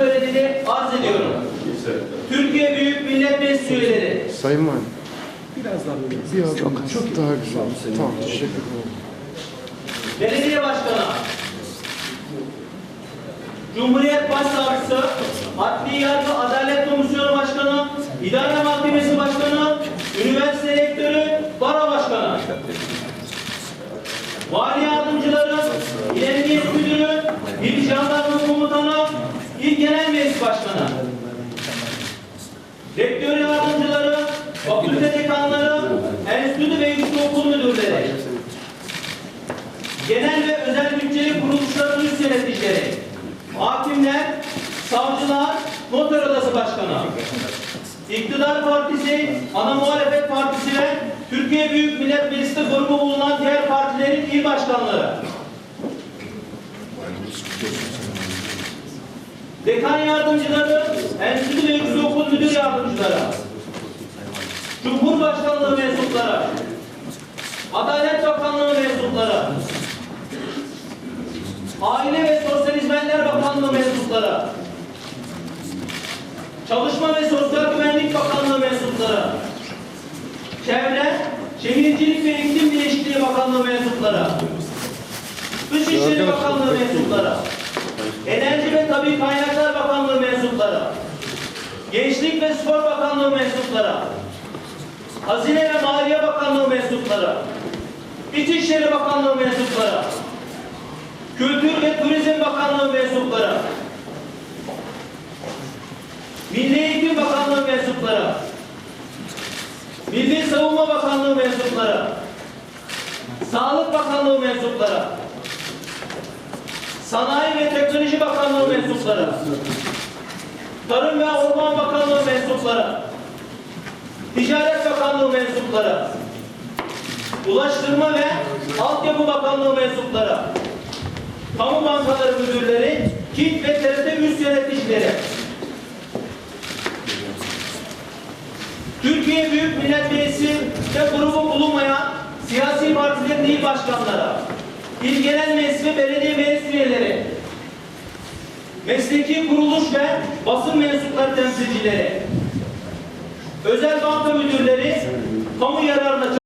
törenini arz ediyorum. Türkiye Büyük Millet Meclisi üyeleri, Sayın Valim. Biraz daha böyle. Biraz çok, çok daha güzel. Tamam, teşekkür ederim. Belediye Başkanı, Cumhuriyet Başsavcısı, Adli Yargı Adalet Komisyonu Başkanı, İdare Mahkemesi Başkanı, Üniversite Rektörü, Baro Başkanı, Vali Yardımcıları, İl Emniyet Müdürü, İl Jandarma Komutanı, İl Genel Meclis Başkanı, Rektör Yardımcıları, Fakülte Dekanları, Enstitü ve Yüksekokul Müdürleri, genel ve özel bütçeli kuruluşların üst yöneticileri, hakimler, savcılar, noter odası başkanı, İktidar Partisi, ana muhalefet partisi ve Türkiye Büyük Millet Meclisi grubu bulunan diğer partilerin il başkanları, dekan yardımcıları, enstitü ve yüksekokul müdür yardımcıları, Cumhurbaşkanlığı mensupları, Adalet Bakanlığı mensupları, Aile ve Sosyal Hizmetler Bakanlığı mensupları, Çalışma ve Sosyal Güvenlik Bakanlığı mensupları, Çevre, Şehircilik ve İklim Değişikliği Bakanlığı mensupları, Dışişleri Bakanlığı mensupları, Mensupları, Gençlik ve Spor Bakanlığı mensupları, Hazine ve Maliye Bakanlığı mensupları, İçişleri Bakanlığı mensupları, Kültür ve Turizm Bakanlığı mensupları, Milli Eğitim Bakanlığı mensupları, Milli Savunma Bakanlığı mensupları, Sağlık Bakanlığı mensupları, Sanayi ve Teknoloji Bakanlığı mensupları, Tarım ve Orman Bakanlığı mensupları, Ticaret Bakanlığı mensupları, Ulaştırma ve Altyapı Bakanlığı mensupları, Kamu Bankaları Müdürleri, KİT ve TRT üst yöneticileri, Türkiye Büyük Millet Meclisi ve grubu bulunmayan siyasi partilerin il başkanları, il genel meclis ve belediye meclis üyeleri, mesleki kuruluş ve basın mensupları temsilcileri, özel banka müdürleri, kamu yararına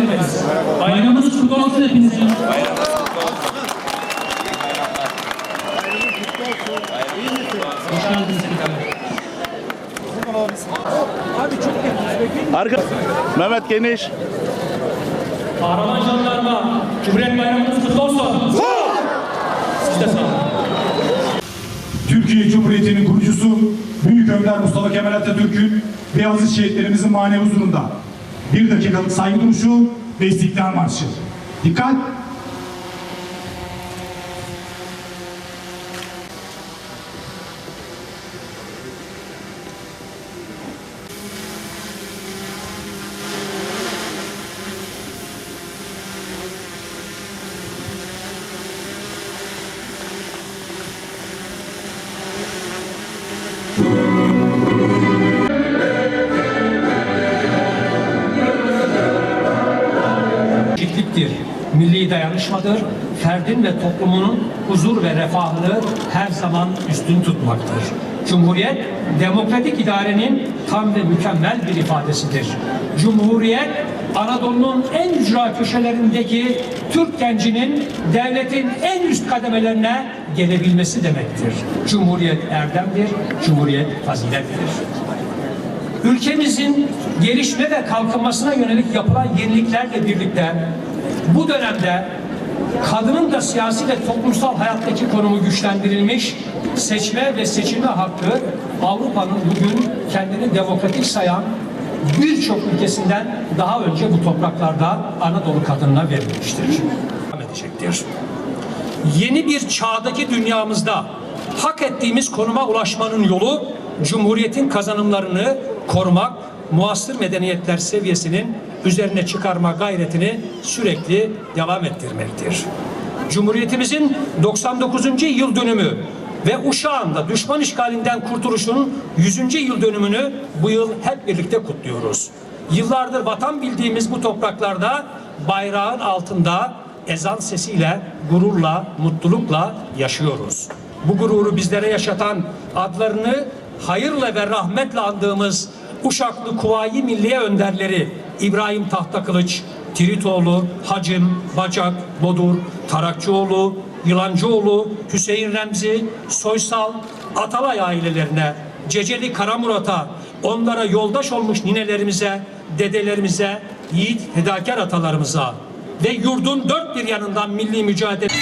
hemşehrilerimiz. Bayramınız kutlu olsun hepinizin. Hoş geldiniz efendim. Arka Mehmet Geniş. Kahraman Jandarma, Cumhuriyet Bayramınız kutlu olsun. Siz de sağ olun. Türkiye Cumhuriyeti'nin kurucusu Büyük Önder Mustafa Kemal Atatürk'ün ve aziz şehitlerimizin manevi huzurunda bir dakikalık saygı duruşu ve istiklal marşı. Dikkat! Dayanışmadır, ferdin ve toplumunun huzur ve refahını her zaman üstün tutmaktır. Cumhuriyet, demokratik idarenin tam ve mükemmel bir ifadesidir. Cumhuriyet, Anadolu'nun en ücra köşelerindeki Türk gencinin devletin en üst kademelerine gelebilmesi demektir. Cumhuriyet erdemdir, Cumhuriyet fazilettir. Ülkemizin gelişme ve kalkınmasına yönelik yapılan yeniliklerle birlikte bu dönemde kadının da siyasi ve toplumsal hayattaki konumu güçlendirilmiş, seçme ve seçilme hakkı Avrupa'nın bugün kendini demokratik sayan birçok ülkesinden daha önce bu topraklarda Anadolu kadınına verilmiştir. Devam edecektir. Yeni bir çağdaki dünyamızda hak ettiğimiz konuma ulaşmanın yolu Cumhuriyet'in kazanımlarını korumak, muasır medeniyetler seviyesinin üzerine çıkarma gayretini sürekli devam ettirmektir. Cumhuriyetimizin 99. yıl dönümü ve Uşağı'nda düşman işgalinden kurtuluşun 100. yıl dönümünü bu yıl hep birlikte kutluyoruz. Yıllardır vatan bildiğimiz bu topraklarda bayrağın altında ezan sesiyle, gururla, mutlulukla yaşıyoruz. Bu gururu bizlere yaşatan adlarını hayırla ve rahmetle andığımız Uşaklı Kuvayi Milliye önderleri İbrahim Tahtakılıç, Tiritoğlu, Hacım, Bacak, Bodur, Tarakçıoğlu, Yılancıoğlu, Hüseyin Remzi, Soysal, Atalay ailelerine, Ceceli Karamurat'a, onlara yoldaş olmuş ninelerimize, dedelerimize, yiğit fedakar atalarımıza ve yurdun dört bir yanından milli mücadele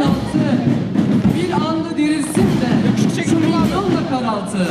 penaltı. Bir anda dirilsin de şu milyonla karaltı.